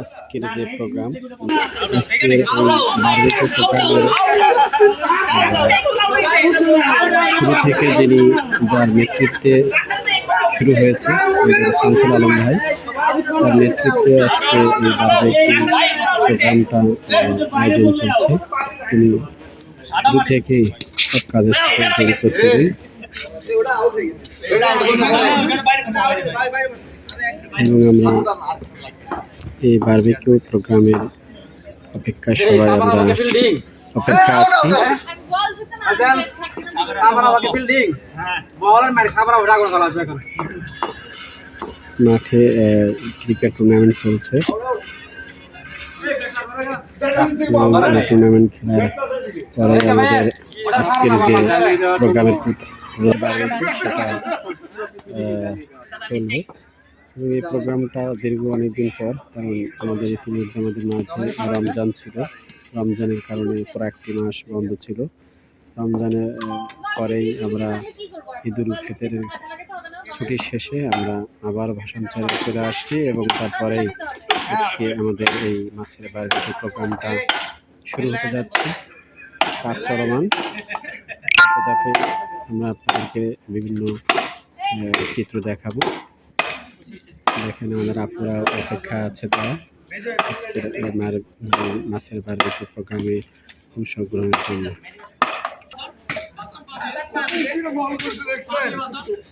আজকের যে প্রোগ্রাম, আজকের এই শুরু থেকে যিনি যার নেতৃত্বে শুরু হয়েছে শামসুল আলম ভাই, তার নেতৃত্বে আজকে এই বার্বিকিউ প্রোগ্রামটা আয়োজন চলছে। তিনি শুরু থেকেই সব কাজের সাথে জড়িত ছিলেন। এবং আমরা এই বারবিকিউ প্রোগ্রামের অপেক্ষায় সবাই আমরা অপেক্ষা আছি। মাঠে ক্রিকেট টুর্নামেন্ট চলছে। টুর্নামেন্ট খেলার পরে আমাদের আজকের যে প্রোগ্রামের সেটা চলবে এই প্রোগ্রামটা দীর্ঘ অনেকদিন পর, কারণ আমাদের ইতিমধ্যে আমাদের মাঝে রমজান ছিল। রমজানের কারণে পুরো একটি মাস বন্ধ ছিল। রমজানের পরেই আমরা ঈদুল ফিতরের ছুটি শেষে আমরা আবার ভাষণ চালিয়ে চলে আসছি এবং তারপরেই আজকে আমাদের এই মাছের বার্বিকিউ প্রোগ্রামটা শুরু হতে যাচ্ছে। কাজ চলমান। আমরা আপনাদেরকে বিভিন্ন চিত্র দেখাবো। দেখেন আমাদের আপনারা অপেক্ষা আছে তারা আজকের এই মার- মাছের প্রোগ্রামে অংশগ্রহণের জন্য।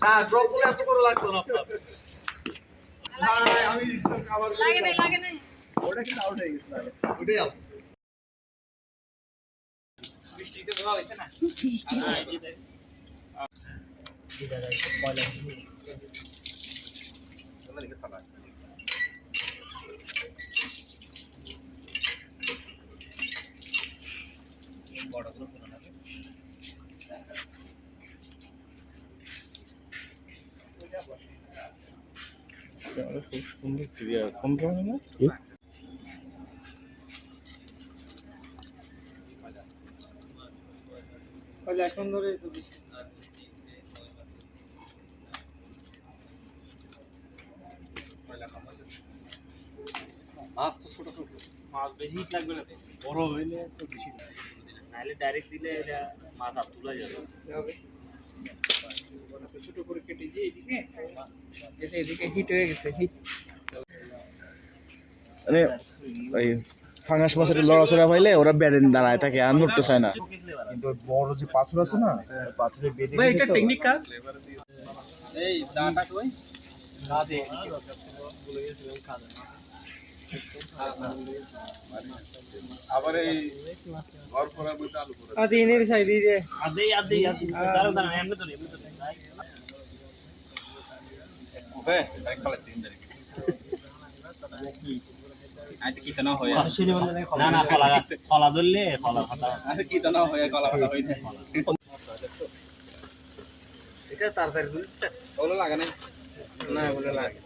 হ্যাঁ লাগতো না আপনার আমি লাগে নাই লাগে নাই ওটা কিন্তু আউট হয়ে গেছে ওটাই মাছ তো ছোট ছোট। মাছ বেশি হিট লাগবে না বড় হইলে তো বেশি নাহলে ডাইরেক্ট দিলে এটা মাছ আর তোলা যাবে। ছোট করে কেটে দিয়ে এদিকে এদিকে হিট হয়ে গেছে হিট। মানে ওই ফাঙ্গাস মাছের লড়াচড়া পাইলে ওরা বেড়ে দাঁড়ায় থাকে আর নড়তে চায় না। কিন্তু বড় যে পাথর আছে না পাথরে বেঁধে ভাই এটা টেকনিক কার? এই দাঁটা কই? না দে আবার এই ঘর করার মধ্যে আলু করে। আদি এনের সাইড দিয়ে আদি আদি আদি। দাঁড়া দাঁড়া এমনি তো এমনি তো ওকে তাই খালে তিন দিন আজ কি হয়। না না কলা কলা। ধরলে কলা ফাটা। আজ কি হয় ফাটা এটা তাড়াতাড়ি ওগুলো লাগা নাই না বলে লাগে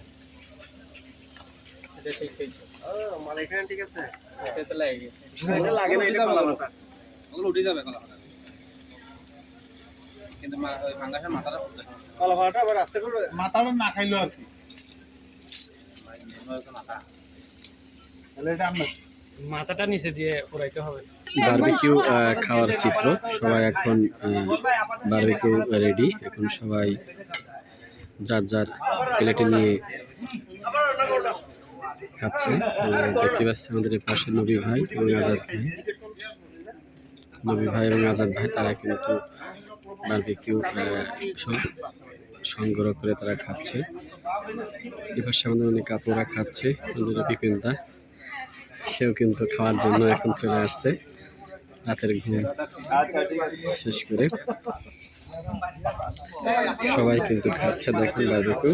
এটা ঠিক ঠিক ও এখানে ঠিক আছে? এটা তো লাগে। গেছে এটা লাগে না এটা কলা মাথা ওগুলো উঠে যাবে গলা ফাটা কিন্তু মা- ওই ফাঙ্গাসের মাথাটা না। কলা মাথাটা আবার আস্তে করে মাথাটা না খাইলো আর কি তাহলে এটা আপনার মাথাটা নিচে দিয়ে পুরাইতে হবে। বারবিকিউ খাওয়ার চিত্র। সবাই এখন বারবিকিউ রেডি। এখন সবাই যার যার প্লেটে নিয়ে খাচ্ছে দেখতে পাচ্ছি আমাদের এই পাশে নবী ভাই এবং আজাদ ভাই। নবী ভাই এবং আজাদ ভাই, তারা কিন্তু বারবিকিউ সংগ্রহ করে তারা খাচ্ছে। পাশে আমাদের অনেক আপুরা খাচ্ছে, আমাদের বিপিনদা। সেও কিন্তু খাওয়ার জন্য এখন চলে আসছে, রাতের ঘুম। শেষ করে সবাই কিন্তু খাচ্ছে, দেখেন বারবিকিউ